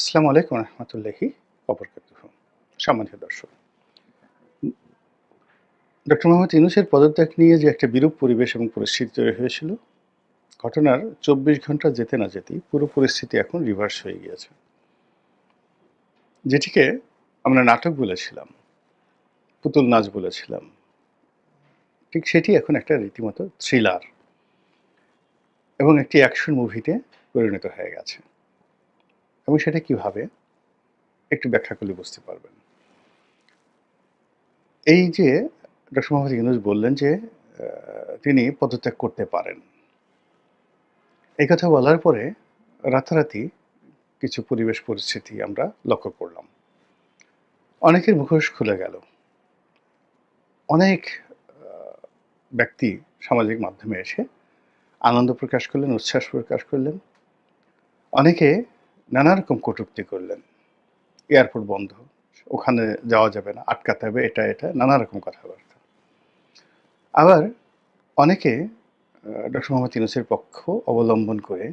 আসসালামু আলাইকুম রহমতুল্লাহি অবরকাতুহ সম্মানিত দর্শক, ডক্টর মোহাম্মদ ইউনুসের পদত্যাগ নিয়ে যে একটা বিরূপ পরিবেশ এবং পরিস্থিতি তৈরি হয়েছিল, ঘটনার চব্বিশ ঘণ্টা যেতে না যেতেই পুরো পরিস্থিতি এখন রিভার্স হয়ে গিয়েছে। যেটিকে আমরা নাটক বলেছিলাম, পুতুল নাচ বলেছিলাম, ঠিক সেটি এখন একটা রীতিমতো থ্রিলার এবং একটি অ্যাকশন মুভিতে পরিণত হয়ে গেছে। এবং সেটা কীভাবে? একটু ব্যাখ্যা করলে বুঝতে পারবেন। এই যে ডক্টর মোহাম্মদ ইউনুস বললেন যে তিনি পদত্যাগ করতে পারেন। এই কথা বলার পরে রাতারাতি কিছু পরিবেশ পরিস্থিতি আমরা লক্ষ্য করলাম। অনেকের মুখোশ খুলে গেল। অনেক ব্যক্তি সামাজিক মাধ্যমে এসে আনন্দ প্রকাশ করলেন, উচ্ছ্বাস প্রকাশ করলেন। অনেকে নানা রকম কটূক্তি করলেন। এয়ারপোর্ট বন্ধ, ওখানে যাওয়া যাবে না, আটকাতে হবে, এটা এটা নানা রকম কথাবার্তা। আবার অনেকে ডক্টর মোহাম্মদ ইউনুসের পক্ষ অবলম্বন করে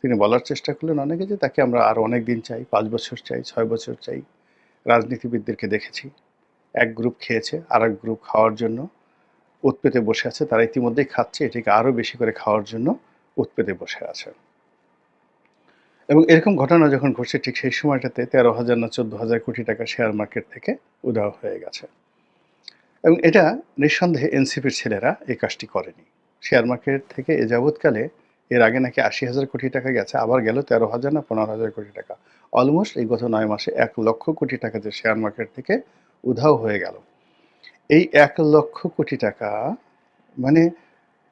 তিনি বলার চেষ্টা করলেন অনেকে যে তাকে আমরা আরও অনেক দিন চাই, পাঁচ বছর চাই, ছয় বছর চাই। রাজনীতিবিদদেরকে দেখেছি, এক গ্রুপ খেয়েছে আর এক গ্রুপ খাওয়ার জন্য উৎপেতে বসে আছে, তারা ইতিমধ্যেই খাচ্ছে, এটিকে আরও বেশি করে খাওয়ার জন্য উৎপেতে বসে আছে। এবং এরকম ঘটনা যখন ঘটছে, ঠিক সেই সময়টাতে তেরো হাজার না চোদ্দ হাজার কোটি টাকা শেয়ার মার্কেট থেকে উধাও হয়ে গেছে। এবং এটা নিঃসন্দেহে এনসিপির ছেলেরা এই কাজটি করেনি। শেয়ার মার্কেট থেকে এ যাবৎকালে এর আগে নাকি আশি হাজার কোটি টাকা গেছে, আবার গেল তেরো হাজার না পনেরো হাজার কোটি টাকা। অলমোস্ট এই গত নয় মাসে এক লক্ষ কোটি টাকা যে শেয়ার মার্কেট থেকে উধাও হয়ে গেল। এই এক লক্ষ কোটি টাকা মানে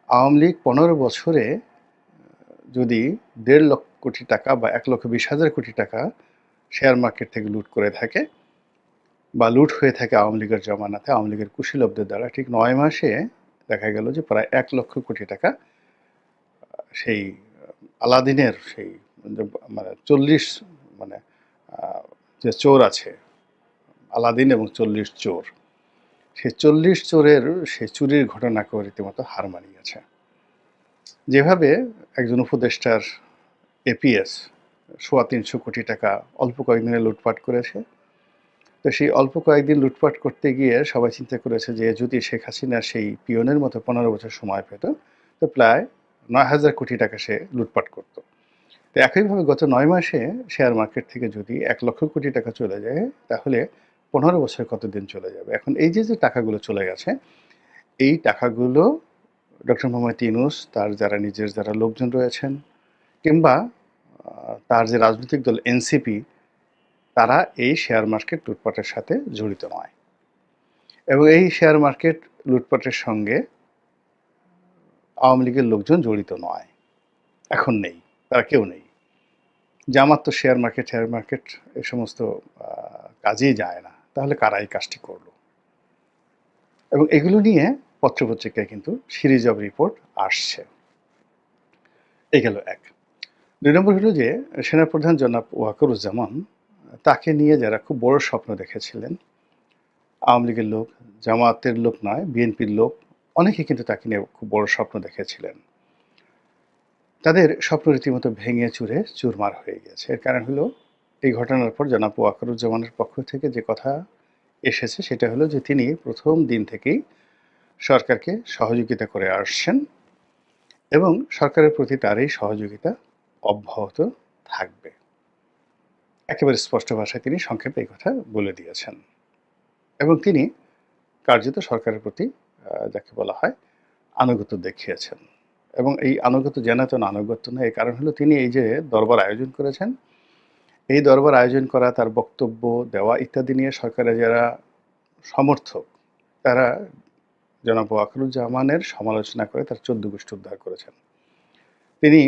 আওয়ামী লীগ পনেরো বছরে যদি দেড় লক্ষ কোটি টাকা বা এক লক্ষ বিশ হাজার কোটি টাকা শেয়ার মার্কেট থেকে লুট করে থাকে বা লুট হয়ে থাকে আওয়ামী লীগের জমানাতে। আওয়ামী লীগের কুশীলবদের দ্বারা ঠিক নয় মাসে দেখা গেল যে প্রায় এক লক্ষ কোটি টাকা সেই আলাদিনের সেই মানে চল্লিশ মানে যে চোর আছে, আলাদিন এবং চল্লিশ চোর সেই চল্লিশ চোরের সেই চুরির ঘটনাকেও রীতিমতো হার মানিয়েছে। যেভাবে একজন উপদেষ্টার এপিএস, সোয়া তিনশো কোটি টাকা অল্প কয়েকদিনে লুটপাট করেছে। তো সেই অল্প কয়েকদিন লুটপাট করতে গিয়ে সবাই চিন্তা করেছে যে যদি শেখ হাসিনা সেই পিয়নের মতো পনেরো বছর সময় পেত, তো প্রায় নয় হাজার কোটি টাকা সে লুটপাট করত। তো একইভাবে গত নয় মাসে শেয়ার মার্কেট থেকে যদি এক লক্ষ কোটি টাকা চলে যায়, তাহলে পনেরো বছর কতদিন চলে যাবে? এখন এই যে যে টাকাগুলো চলে গেছে, এই টাকাগুলো ডক্টর মোহাম্মদ ইউনুস, তার যারা নিজের যারা লোকজন রয়েছেন কিংবা তার যে রাজনৈতিক দল এনসিপি, তারা এই শেয়ার মার্কেট লুটপাটের সাথে জড়িত নয়। এবং এই শেয়ার মার্কেট লুটপাটের সঙ্গে আওয়ামী লীগের লোকজন জড়িত নয়। এখন নেই, তারা কেউ নেই। জামাত তো শেয়ার মার্কেট শেয়ার মার্কেট এ সমস্ত কাজেই যায় না। তাহলে কারা এই কাজটি করল? এবং এগুলো নিয়ে পত্রপত্রিকায় কিন্তু সিরিজ অব রিপোর্ট আসছে। এই গেল এক। দুই নম্বর হলো যে সেনাপ্রধান জনাব ওয়াকরুজ্জামান তাকে নিয়ে যারা খুব বড় স্বপ্ন দেখেছিলেন, আওয়ামী লীগের লোক জামাতের লোক নয়, বিএনপির লোক, অনেকে কিন্তু তাকে নিয়ে খুব বড় স্বপ্ন দেখেছিলেন। তাদের স্বপ্ন রীতিমতো ভেঙে চুরে চুরমার হয়ে গেছে। এর কারণ হলো এই ঘটনার পর জনাব ওয়াকরুজ্জামানের পক্ষ থেকে যে কথা এসেছে সেটা হলো যে তিনি প্রথম দিন থেকেই সরকারকে সহযোগিতা করে আসছেন এবং সরকারের প্রতি তার এই সহযোগিতা অব্যাহত থাকবে। একেবারে স্পষ্ট ভাষায় তিনি সংক্ষেপে এই কথা বলে দিয়েছেন। এবং তিনি কার্যত সরকারের প্রতি যাকে বলা হয়, আনুগত্য দেখিয়েছেন। এবং এই আনুগত্য জানাতেন আনুগত্য না এই কারণ হলো তিনি এই যে দরবার আয়োজন করেছেন, এই দরবার আয়োজন করা, তার বক্তব্য দেওয়া ইত্যাদি নিয়ে সরকারের যারা সমর্থক, তারা জনাব আকরুজ্জামানের সমালোচনা করে তার চোদ্দ গোষ্ঠী উদ্ধার করেছেন। তিনি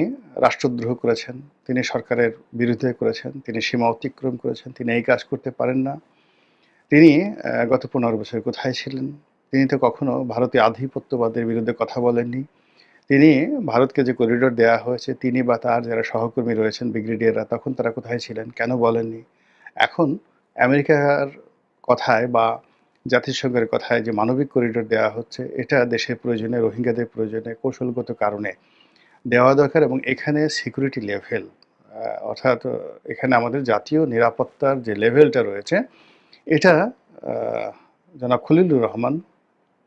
রাষ্ট্রদ্রোহ করেছেন, তিনি সরকারের বিরুদ্ধে করেছেন, তিনি সীমা অতিক্রম করেছেন, তিনি এই কাজ করতে পারেন না। তিনি গত পনেরো বছর কোথায় ছিলেন? তিনি তো কখনো ভারতীয় আধিপত্যবাদের বিরুদ্ধে কথা বলেননি। তিনি ভারতকে যে করিডোর দেওয়া হয়েছে, তিনি বা তার যারা সহকর্মী রয়েছেন ব্রিগেডিয়াররা তখন তারা কোথায় ছিলেন, কেন বলেননি? এখন আমেরিকার কথায় বা জাতিসংঘের কথায় যে মানবিক করিডোর দেওয়া হচ্ছে, এটা দেশের প্রয়োজনে, রোহিঙ্গাদের প্রয়োজনে কৌশলগত কারণে দেওয়া দরকার এবং এখানে সিকিউরিটি লেভেল অর্থাৎ এখানে আমাদের জাতীয় নিরাপত্তার যে লেভেলটা রয়েছে, এটা জনাব খলিলুর রহমান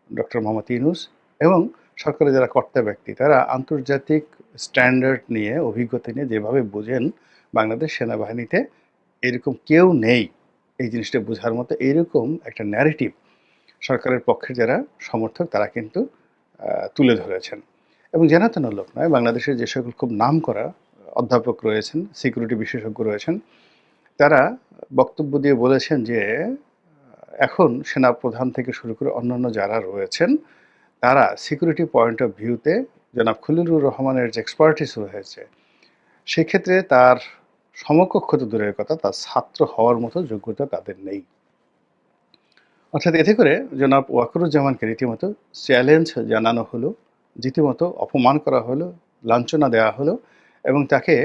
ডক্টর মোহাম্মদ ইনুস এবং সরকারের যারা কর্তা ব্যক্তি, তারা আন্তর্জাতিক স্ট্যান্ডার্ড নিয়ে, অভিজ্ঞতা নিয়ে যেভাবে বোঝেন বাংলাদেশ সেনাবাহিনীতে, এরকম কেউ নেই এই জিনিসটা বোঝার মতো, এরকম একটা ন্যারেটিভ সরকারের পক্ষে যারা সমর্থক, তারা কিন্তু তুলে ধরেছেন। এবং জানাতেন লোক নয়, বাংলাদেশের যে সকল খুব নাম করা অধ্যাপক রয়েছেন সিকিউরিটি বিশেষজ্ঞ রয়েছেন, তারা বক্তব্য দিয়ে বলেছেন যে, এখন সেনা প্রধান থেকে শুরু করে অন্যান্য যারা রয়েছেন, তারা সিকিউরিটি পয়েন্ট অফ ভিউতে জনাব খলিলুর রহমানের যে এক্সপার্টিস রয়েছে, সেক্ষেত্রে তার সমকক্ষ তো দূরের কথা, তার ছাত্র হওয়ার মতো যোগ্যতা তাদের নেই। অর্থাৎ এতে করে জনাব ওয়াকরুজ্জামানকে রীতিমতো চ্যালেঞ্জ জানানো হলো। রীতিমতো অপমান করা হলো, লাঞ্ছনা দেওয়া হলো এবং তাকে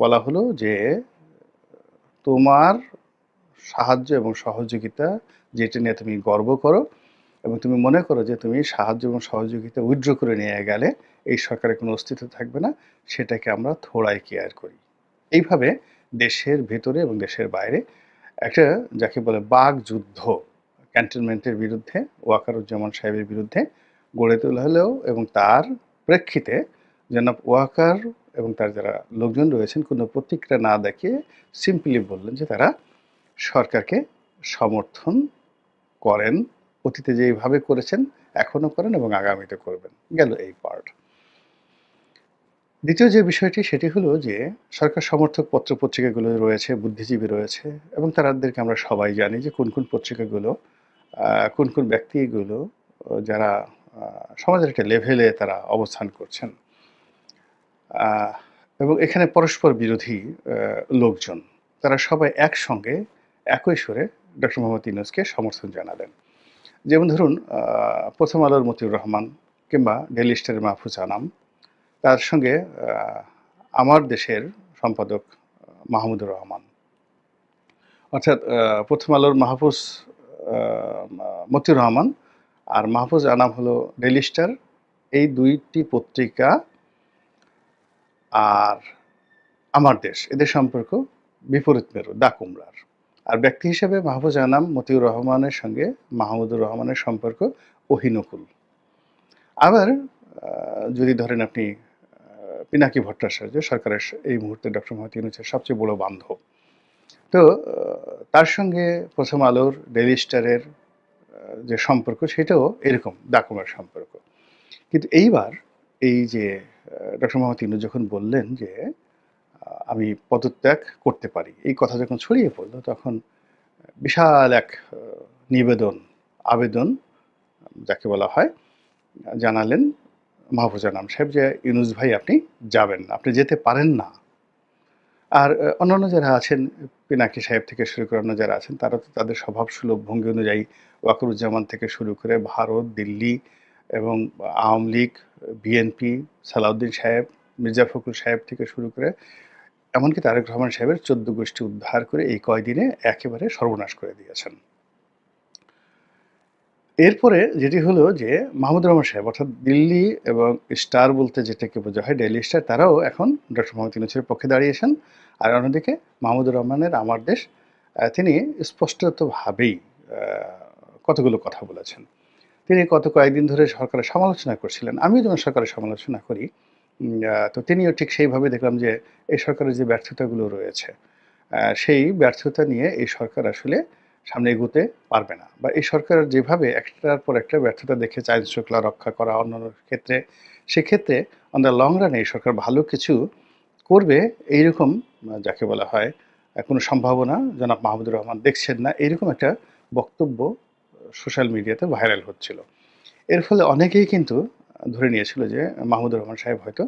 বলা হলো যে, তোমার সাহায্য এবং সহযোগিতা যেটা নিয়ে তুমি গর্ব করো এবং তুমি মনে করো যে তুমি সাহায্য এবং সহযোগিতা উইথড্র করে নিয়ে গেলে এই সরকারের কোনো অস্তিত্ব থাকবে না, সেটাকে আমরা থোড়াই কেয়ার করি। এইভাবে দেশের ভেতরে এবং দেশের বাইরে একটা যাকে বলে বাঘ যুদ্ধ ক্যান্টনমেন্টের বিরুদ্ধে, ওয়াকারুজ্জামান সাহেবের বিরুদ্ধে গড়ে তোলা হলেও এবং তার প্রেক্ষিতে জনাব ওয়াকার এবং তার যারা লোকজন রয়েছেন কোনো প্রতিক্রিয়া না দেখিয়ে সিম্পলি বললেন যে তারা সরকারকে সমর্থন করেন, অতীতে যেইভাবে করেছেন, এখনও করেন এবং আগামীতে করবেন। গেল এই পার্ট দ্বিতীয় যে বিষয়টি, সেটি হলো যে সরকার সমর্থক পত্র পত্রিকাগুলো রয়েছে, বুদ্ধিজীবী রয়েছে এবং তারাদেরকে আমরা সবাই জানি যে কোন কোন পত্রিকাগুলো কোন কোন ব্যক্তিগুলো, যারা সমাজের একটা লেভেলে তারা অবস্থান করছেন। এবং এখানে পরস্পর বিরোধী লোকজন, তারা সবাই একসঙ্গে, একই সুরে ডক্টর মোহাম্মদ ইউনুসকে সমর্থন জানালেন। যেমন ধরুন প্রথম আলোর মতিউর রহমান কিংবা ডেলি স্টারের মাহফুজ আনাম, তার সঙ্গে আমার দেশের সম্পাদক মাহমুদুর রহমান। অর্থাৎ প্রথম আলোর মাহফুজ মতিউর রহমান আর মাহফুজ আনাম হলো ডেলি স্টার। এই দুইটি পত্রিকা আর আমার দেশ, এদের সম্পর্ক বিপরীত মেরু, দা কুমড়ার। আর ব্যক্তি হিসেবে মাহফুজ আনাম মতিউর রহমানের সঙ্গে মাহমুদুর রহমানের সম্পর্ক অহিনকুল। আবার যদি ধরেন আপনি পিনাকি ভট্টাচার্য, সরকারের এই মুহূর্তে ডক্টর মোহাম্মদ ইউনুসের সবচেয়ে বড় বান্ধব। তো তার সঙ্গে প্রথম আলোর ডেলি স্টারের যে সম্পর্ক, সেটাও এরকম ডাকুমার সম্পর্ক। কিন্তু এইবার এই যে ডক্টর মোহাম্মদ ইউনুস যখন বললেন যে আমি পদত্যাগ করতে পারি, এই কথা যখন ছড়িয়ে পড়ল, তখন বিশাল এক নিবেদন, আবেদন, যাকে বলা হয়, জানালেন মাহফুজা নাম সাহেব যে, ইউনুস ভাই আপনি যাবেন না, আপনি যেতে পারেন না। আর অন্যান্য যারা আছেন, পিনাকি সাহেব থেকে শুরু করে অন্য যারা আছেন, তারা তো তাদের স্বভাব সুলভ ভঙ্গি অনুযায়ী ওয়াকরুজ্জামান থেকে শুরু করে ভারত, দিল্লি এবং আওয়ামী লীগ, বিএনপি, সালাউদ্দিন সাহেব, মির্জা ফখরুল সাহেব থেকে শুরু করে এমনকি তারেক রহমান সাহেবের চোদ্দ গোষ্ঠী উদ্ধার করে এই কয়দিনে একেবারে সর্বনাশ করে দিয়েছেন। এরপরে যেটি হলো যে মাহমুদ রহমান সাহেব, অর্থাৎ দিল্লি এবং স্টার বলতে যেটাকে বোঝা হয়, ডেইলি স্টার, তারাও এখন ডক্টর মোহাম্মদ ইউনুসের পক্ষে দাঁড়িয়েছেন। আর অন্যদিকে মাহমুদুর রহমানের আমার দেশ তিনি স্পষ্টতভাবেই কতগুলো কথা বলেছেন। তিনি গত কয়েকদিন ধরে সরকারের সমালোচনা করছিলেন, আমিও যেমন সরকারের সমালোচনা করি তো তিনিও ঠিক সেইভাবে দেখলাম যে এই সরকারের যে ব্যর্থতাগুলো রয়েছে সেই ব্যর্থতা নিয়ে এই সরকার আসলে সামনে এগোতে পারবে না। বা এই সরকার যেভাবে একটার পর একটা ব্যর্থতা দেখে আইন শৃঙ্খলা রক্ষা করা অন্যান্য ক্ষেত্রে, সেক্ষেত্রে অন দ্য লং রানে এই সরকার ভালো কিছু করবে, এইরকম যাকে বলা হয় কোনো সম্ভাবনা জনাব মাহমুদুর রহমান দেখছেন না। এরকম একটা বক্তব্য সোশ্যাল মিডিয়াতে ভাইরাল হচ্ছিল। এর ফলে অনেকেই কিন্তু ধরে নিয়েছিল যে মাহমুদুর রহমান সাহেব হয়তো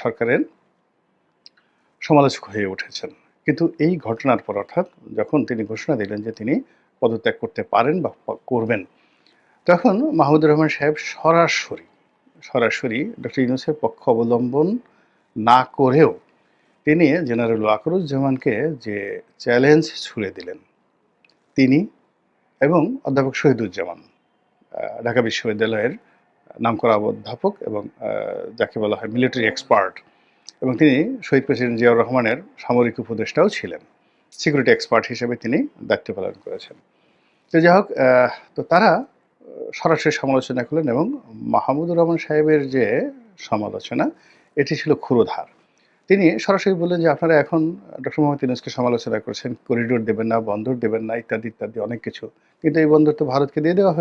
সরকারের সমালোচক হয়ে উঠেছেন। কিন্তু এই ঘটনার পর অর্থাৎ যখন তিনি ঘোষণা দিলেন যে তিনি পদত্যাগ করতে পারেন বা করবেন, তখন মাহমুদুর রহমান সাহেব সরাসরি সরাসরি ডক্টর ইউনুসের পক্ষ অবলম্বন না করেও তিনি জেনারেল ওয়াকরুজ্জামানকে যে চ্যালেঞ্জ ছুড়ে দিলেন, তিনি এবং অধ্যাপক শহীদুজ্জামান ঢাকা বিশ্ববিদ্যালয়ের নামকরা অধ্যাপক এবং যাকে বলা হয় মিলিটারি এক্সপার্ট এবং তিনি শহীদ প্রেসিডেন্ট জিয়াউর রহমানের সামরিক উপদেষ্টাও ছিলেন। সিকিউরিটি এক্সপার্ট হিসেবে তিনি দায়িত্ব পালন করেছেন। তো যাই হোক তো তারা সরাসরি সমালোচনা করলেন এবং মাহমুদুর রহমান সাহেবের যে সমালোচনা, এটি ছিল ক্ষুরোধার। তিনি সরাসরি বললেন যে আপনারা এখন ডক্টর মোহাম্মদ ইউনুসকে সমালোচনা করছেন করিডোর দেবেন না, বন্দর দেবেন না, ইত্যাদি ইত্যাদি অনেক কিছু। কিন্তু এই বন্দর তো ভারতকে দিয়ে দেওয়া